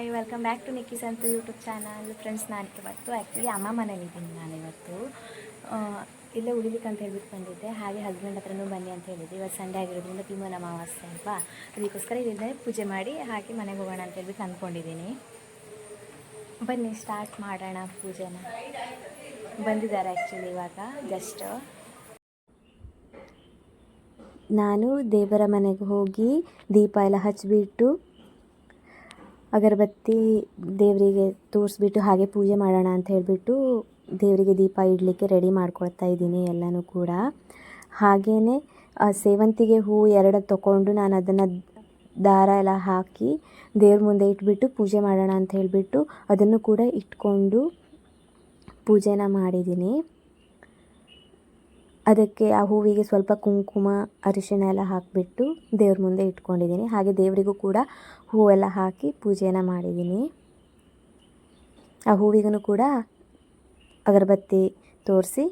Hi welcome back to Nikki Santu YouTube channel friends ನಾನು ಇವತ್ತು actually ಅಮ್ಮ ಮನೇಲಿದ್ದೀನಿ ನಾನು ಇವತ್ತು. ಇಲ್ಲೇ ಉಳಿಲಿಕ್ಕೆ ಅಂತ ಹೇಳ್ಬಿಟ್ಟು ಬಂದಿದ್ದೆ. ಹಾಗೆ ಹಸ್ಬೆಂಡ್ ಹತ್ರನೂ ಬನ್ನಿ ಅಂತ ಹೇಳಿದ್ದೆ. ಇವತ್ತು ಸಂಡೇ ಆಗಿರೋದ್ರಿಂದ ಭೀಮನ ಅಮಾವಾಸ್ಯೆ ಅಲ್ವಾ? ಅದಕ್ಕೋಸ್ಕರ ಇಲ್ಲಿಂದ ಪೂಜೆ ಮಾಡಿ ಹಾಗೆ ಮನೆಗೆ ಹೋಗೋಣ ಅಂತ ಹೇಳ್ಬಿಟ್ಟು ಅಂದ್ಕೊಂಡಿದ್ದೀನಿ. ಬನ್ನಿ ಸ್ಟಾರ್ಟ್ ಮಾಡೋಣ ಪೂಜೆನ. ಬಂದಿದ್ದಾರೆ ಆ್ಯಕ್ಚುಲಿ ಇವಾಗ ಜಸ್ಟ್ ನಾನು ದೇವರ ಮನೆಗೆ ಹೋಗಿ ದೀಪ ಎಲ್ಲ ಹಚ್ಚಿಬಿಟ್ಟು ಅಗರಬತ್ತಿ ದೇವರಿಗೆ ತೋರಿಸ್ಬಿಟ್ಟು ಹಾಗೆ ಪೂಜೆ ಮಾಡೋಣ ಅಂತ ಹೇಳಿಬಿಟ್ಟು ದೇವರಿಗೆ ದೀಪ ಇಡಲಿಕ್ಕೆ ರೆಡಿ ಮಾಡ್ಕೊಳ್ತಾ ಇದ್ದೀನಿ ಎಲ್ಲನೂ ಕೂಡ. ಹಾಗೆಯೇ ಸೇವಂತಿಗೆ ಹೂವು ಎರಡು ತಗೊಂಡು ನಾನು ಅದನ್ನು ದಾರ ಎಲ್ಲ ಹಾಕಿ ದೇವ್ರ ಮುಂದೆ ಇಟ್ಬಿಟ್ಟು ಪೂಜೆ ಮಾಡೋಣ ಅಂತ ಹೇಳಿಬಿಟ್ಟು ಅದನ್ನು ಕೂಡ ಇಟ್ಕೊಂಡು ಪೂಜೆನ ಮಾಡಿದ್ದೀನಿ. ಅದಕ್ಕೆ ಆ ಹೂವಿಗೆ ಸ್ವಲ್ಪ ಕುಂಕುಮ, ಅರಿಶಿಣ ಎಲ್ಲ ಹಾಕಿಬಿಟ್ಟು ದೇವ್ರ ಮುಂದೆ ಇಟ್ಕೊಂಡಿದ್ದೀನಿ. ಹಾಗೆ ದೇವರಿಗೂ ಕೂಡ ಹೂವೆಲ್ಲ ಹಾಕಿ ಪೂಜೆಯನ್ನು ಮಾಡಿದ್ದೀನಿ. ಆ ಹೂವಿಗೂ ಕೂಡ ಅಗರಬತ್ತಿ ತೋರಿಸಿ.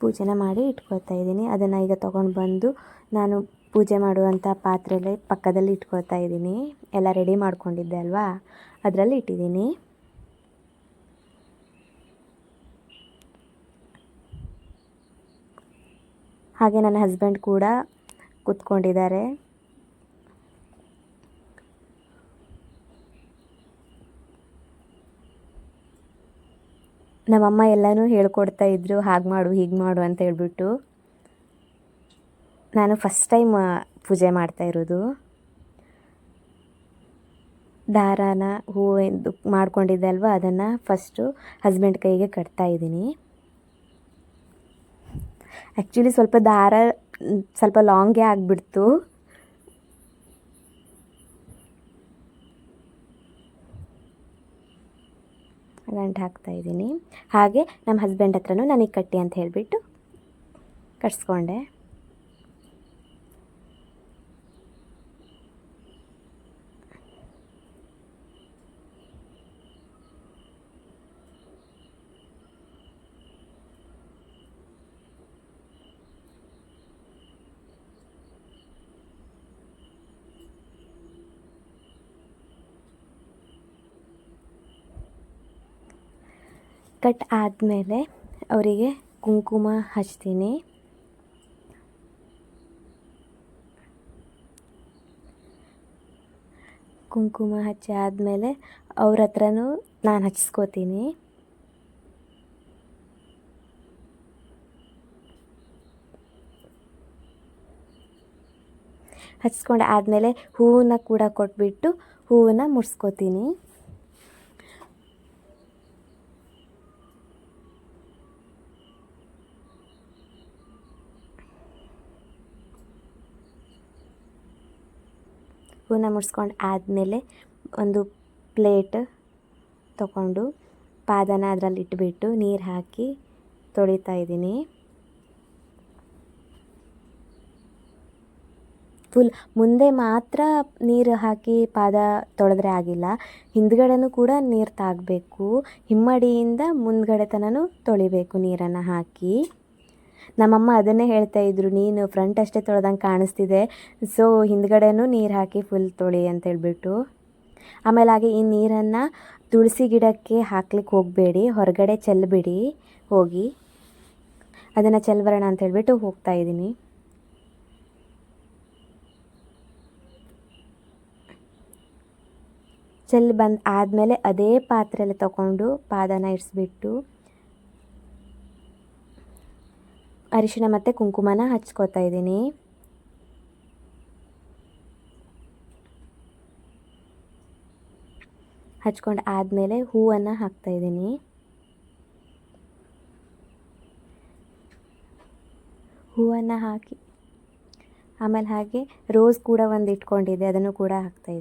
ಪೂಜೆನ ಮಾಡಿ ಇಟ್ಕೊಳ್ತಾ ಇದ್ದೀನಿ. ಅದನ್ನು ಈಗ ತೊಗೊಂಡು ಬಂದು ನಾನು ಪೂಜೆ ಮಾಡುವಂಥ ಪಾತ್ರೆಯಲ್ಲಿ ಪಕ್ಕದಲ್ಲಿ ಇಟ್ಕೊಳ್ತಾ ಇದ್ದೀನಿ. ಎಲ್ಲ ರೆಡಿ ಮಾಡ್ಕೊಂಡಿದ್ದೆ ಅಲ್ವಾ? ಅದರಲ್ಲಿ ಇಟ್ಟಿದ್ದೀನಿ. ಹಾಗೆ ನನ್ನ ಹಸ್ಬೆಂಡ್ ಕೂಡ ಕೂತ್ಕೊಂಡಿದ್ದಾರೆ. ನಮ್ಮಮ್ಮ ಎಲ್ಲನೂ ಹೇಳ್ಕೊಡ್ತಾ ಇದ್ದರು ಹಾಗೆ ಮಾಡು, ಹೀಗೆ ಮಾಡು ಅಂತ ಹೇಳ್ಬಿಟ್ಟು. ನಾನು ಫಸ್ಟ್ ಟೈಮ್ ಪೂಜೆ ಮಾಡ್ತಾ ಇರೋದು. ದಾರಾನ ಹೂವಿಂದು ಮಾಡ್ಕೊಂಡಿದ್ದೆ ಅಲ್ವಾ, ಅದನ್ನು ಫಸ್ಟು ಹಸ್ಬೆಂಡ್ ಕೈಗೆ ಕಟ್ತಾ ಇದ್ದೀನಿ. ಆ್ಯಕ್ಚುಲಿ ಸ್ವಲ್ಪ ದಾರ ಸ್ವಲ್ಪ ಲಾಂಗೇ ಆಗಿಬಿಡ್ತು. ಗಂಟು ಹಾಕ್ತಾ ಇದ್ದೀನಿ. ಹಾಗೆ ನಮ್ಮ ಹಸ್ಬೆಂಡ್ ಹತ್ರನೂ ನನಗೆ ಕಟ್ಟಿ ಅಂತ ಹೇಳಿಬಿಟ್ಟು ಕಟ್ಸ್ಕೊಂಡೆ. ಕಟ್ ಆದಮೇಲೆ ಅವರಿಗೆ ಕುಂಕುಮ ಹಚ್ತೀನಿ. ಕುಂಕುಮ ಹಚ್ಚಿ ಆದಮೇಲೆ ಅವ್ರ ಹತ್ರನೂ ನಾನು ಹಚ್ಚಿಸ್ಕೋತೀನಿ ಹಚ್ಕೊಂಡು ಆದಮೇಲೆ ಹೂವನ್ನ ಕೂಡ ಕೊಟ್ಬಿಟ್ಟು ಹೂವನ್ನ ಮುಡ್ಸ್ಕೋತೀನಿ. ಹೂವನ್ನ ಮುಡ್ಸ್ಕೊಂಡು ಆದಮೇಲೆ ಒಂದು ಪ್ಲೇಟ್ ತಗೊಂಡು ಪಾದನ ಅದರಲ್ಲಿ ಇಟ್ಬಿಟ್ಟು ನೀರು ಹಾಕಿ ತೊಳಿತಾ ಇದ್ದೀನಿ. ಫುಲ್ ಮುಂದೆ ಮಾತ್ರ ನೀರು ಹಾಕಿ ಪಾದ ತೊಳೆದ್ರೆ ಆಗಿಲ್ಲ. ಹಿಂದ್ಗಡೆನೂ ಕೂಡ ನೀರು ತಾಗಬೇಕು. ಹಿಮ್ಮಡಿಯಿಂದ ಮುಂದ್ಗಡೆ ತನೂ ತೊಳಿಬೇಕು ನೀರನ್ನು ಹಾಕಿ. ನಮ್ಮಮ್ಮ ಅದನ್ನೇ ಹೇಳ್ತಾ ಇದ್ರು, ನೀನು ಫ್ರಂಟ್ ಅಷ್ಟೇ ತೊಳೆದಂಗೆ ಕಾಣಿಸ್ತಿದೆ ಸೊ ಹಿಂದ್ಗಡೆನೂ ನೀರು ಹಾಕಿ ಫುಲ್ ತೊಳಿ ಅಂತ ಹೇಳ್ಬಿಟ್ಟು. ಆಮೇಲೆ ಹಾಗೆ ಈ ನೀರನ್ನು ತುಳಸಿ ಗಿಡಕ್ಕೆ ಹಾಕ್ಲಿಕ್ಕೆ ಹೋಗಬೇಡಿ, ಹೊರಗಡೆ ಚೆಲ್ಲಬೇಡಿ ಹೋಗಿ. ಅದನ್ನು ಚೆಲ್ಬರೋಣ ಅಂತ ಹೇಳ್ಬಿಟ್ಟು ಹೋಗ್ತಾ ಇದ್ದೀನಿ. ಚೆಲ್ಲಿ ಬಂದು ಆದಮೇಲೆ ಅದೇ ಪಾತ್ರೆಯಲ್ಲಿ ತಗೊಂಡು ಪಾದನ ಇಡಿಸ್ಬಿಟ್ಟು ಅರಿಶಿಣ ಮತ್ತು ಕುಂಕುಮನ ಹಚ್ಕೋತಾ ಇದ್ದೀನಿ. ಹಚ್ಕೊಂಡು ಆದಮೇಲೆ ಹೂವನ್ನು ಹಾಕ್ತಾ ಇದ್ದೀನಿ. ಹೂವನ್ನು ಹಾಕಿ ಆಮೇಲೆ ಹಾಗೆ ರೋಸ್ ಕೂಡ ಒಂದು ಇಟ್ಕೊಂಡಿದ್ದೆ, ಅದನ್ನು ಕೂಡ ಹಾಕ್ತಾ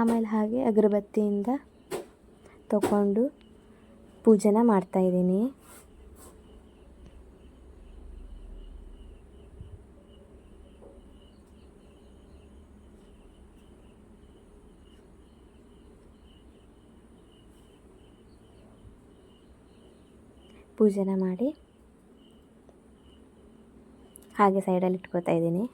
ಆಮೇಲೆ ಹಾಗೆ ಅಗರಬತ್ತಿಯಿಂದ ತಗೊಂಡು ಪೂಜೆನ ಮಾಡ್ತಾಯಿದ್ದೀನಿ ಪೂಜೆನ ಮಾಡಿ ಹಾಗೆ ಸೈಡಲ್ಲಿ ಇಟ್ಕೋತಾ ಇದ್ದೀನಿ.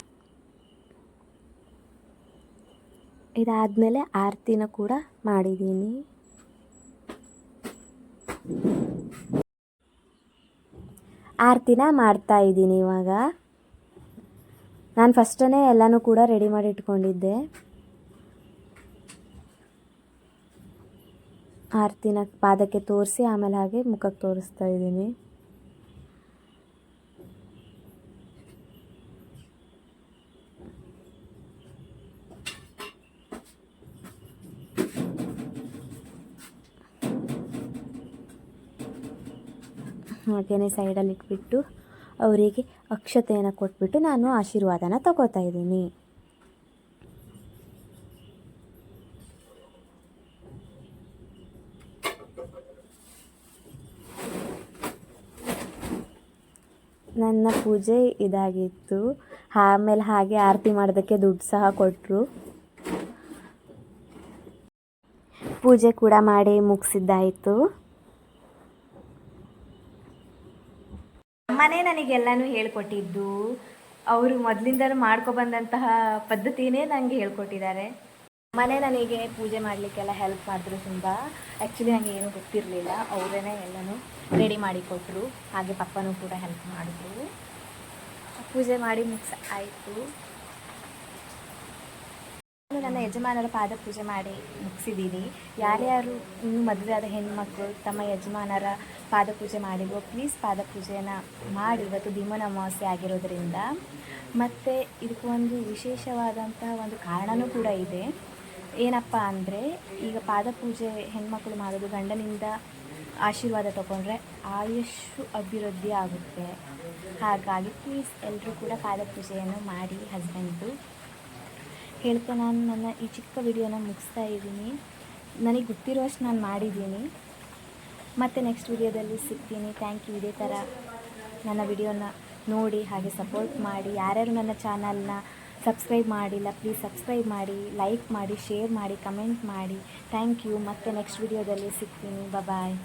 ಇದಾದಮೇಲೆ ಆರತಿನ ಕೂಡ ಮಾಡಿದ್ದೀನಿ. ಆರತಿನ ಮಾಡ್ತಾ ಇದ್ದೀನಿ ಇವಾಗ. ನಾನು ಫಸ್ಟೇ ಎಲ್ಲನೂ ಕೂಡ ರೆಡಿ ಮಾಡಿ ಇಟ್ಕೊಂಡಿದ್ದೆ. ಆರತಿನ ಪಾದಕ್ಕೆ ತೋರಿಸಿ ಆಮೇಲೆ ಹಾಗೆ ಮುಖಕ್ಕೆ ತೋರಿಸ್ತಾ ಇದ್ದೀನಿ. ಹಾಗೆಯೇ ಸೈಡಲ್ಲಿ ಇಟ್ಬಿಟ್ಟು ಅವರಿಗೆ ಅಕ್ಷತೆಯನ್ನು ಕೊಟ್ಬಿಟ್ಟು ನಾನು ಆಶೀರ್ವಾದನ ತಗೋತಾ ಇದ್ದೀನಿ. ನನ್ನ ಪೂಜೆ ಇದಾಗಿತ್ತು. ಆಮೇಲೆ ಹಾಗೆ ಆರತಿ ಮಾಡೋದಕ್ಕೆ ದುಡ್ಡು ಸಹ ಕೊಟ್ಟರು ಪೂಜೆ ಕೂಡ ಮಾಡಿ ಮುಗಿಸಿದ್ದಾಯಿತು. ಅಮ್ಮನೇ ನನಗೆಲ್ಲನೂ ಹೇಳ್ಕೊಟ್ಟಿದ್ದು. ಅವರು ಮೊದಲಿಂದಲೂ ಮಾಡ್ಕೊಬಂದಂತಹ ಪದ್ಧತಿನೇ ನನಗೆ ಹೇಳ್ಕೊಟ್ಟಿದ್ದಾರೆ. ಮನೆ ನನಗೆ ಪೂಜೆ ಮಾಡಲಿಕ್ಕೆಲ್ಲ ಹೆಲ್ಪ್ ಮಾಡಿದ್ರು ತುಂಬ. ಆ್ಯಕ್ಚುಲಿ ನನಗೆ ಏನೂ ಗೊತ್ತಿರಲಿಲ್ಲ. ಅವರೇ ಎಲ್ಲನೂ ರೆಡಿ ಮಾಡಿ ಕೊಟ್ಟರು ಹಾಗೆ ಪಪ್ಪನೂ ಕೂಡ ಹೆಲ್ಪ್ ಮಾಡಿದ್ರು. ಪೂಜೆ ಮಾಡಿ ಮಿಕ್ಸ್ ಆಯಿತು. ನನ್ನ ಯಜಮಾನರ ಪಾದ ಪೂಜೆ ಮಾಡಿ ಮುಗಿಸಿದ್ದೀನಿ. ಯಾರ್ಯಾರು ಇನ್ನೂ ಮದುವೆ ಆದ ಹೆಣ್ಮಕ್ಳು ತಮ್ಮ ಯಜಮಾನರ ಪಾದ ಪೂಜೆ ಮಾಡಿದ್ವೋ ಪ್ಲೀಸ್ ಪಾದ ಪೂಜೆಯನ್ನು ಮಾಡಿ. ಇವತ್ತು ಭೀಮನ ಅಮಾವಾಸ್ಯೆ ಆಗಿರೋದ್ರಿಂದ. ಮತ್ತು ಇದಕ್ಕೆ ಒಂದು ವಿಶೇಷವಾದಂತಹ ಒಂದು ಕಾರಣವೂ ಕೂಡ ಇದೆ. ಏನಪ್ಪ ಅಂದರೆ, ಈಗ ಪಾದ ಪೂಜೆ ಹೆಣ್ಮಕ್ಳು ಮಾಡೋದು ಗಂಡನಿಂದ ಆಶೀರ್ವಾದ ತಗೊಂಡ್ರೆ ಆಯುಷು ಅಭಿವೃದ್ಧಿ ಆಗುತ್ತೆ. ಹಾಗಾಗಿ ಪ್ಲೀಸ್ ಎಲ್ಲರೂ ಕೂಡ ಪಾದ ಪೂಜೆಯನ್ನು ಮಾಡಿ ಹಸ್ಬೆಂಡು ಹೇಳ್ತಾ ನಾನು ನನ್ನ ಈ ಚಿಕ್ಕ ವಿಡಿಯೋನ ಮುಗಿಸ್ತಾ ಇದ್ದೀನಿ. ನನಗೆ ಗೊತ್ತಿರೋಷ್ಟು ನಾನು ಮಾಡಿದ್ದೀನಿ. ಮತ್ತು ನೆಕ್ಸ್ಟ್ ವಿಡಿಯೋದಲ್ಲಿ ಸಿಗ್ತೀನಿ. ಥ್ಯಾಂಕ್ ಯು ಇದೇ ಥರ ನನ್ನ ವಿಡಿಯೋನ ನೋಡಿ, ಹಾಗೆ ಸಪೋರ್ಟ್ ಮಾಡಿ. ಯಾರ್ಯಾರು ನನ್ನ ಚಾನಲ್ನ ಸಬ್ಸ್ಕ್ರೈಬ್ ಮಾಡಿಲ್ಲ ಪ್ಲೀಸ್ ಸಬ್ಸ್ಕ್ರೈಬ್ ಮಾಡಿ ಲೈಕ್ ಮಾಡಿ ಶೇರ್ ಮಾಡಿ ಕಮೆಂಟ್ ಮಾಡಿ. ಥ್ಯಾಂಕ್ ಯು ಮತ್ತೆ ನೆಕ್ಸ್ಟ್ ವಿಡಿಯೋದಲ್ಲಿ ಸಿಗ್ತೀನಿ. ಬಾಯ್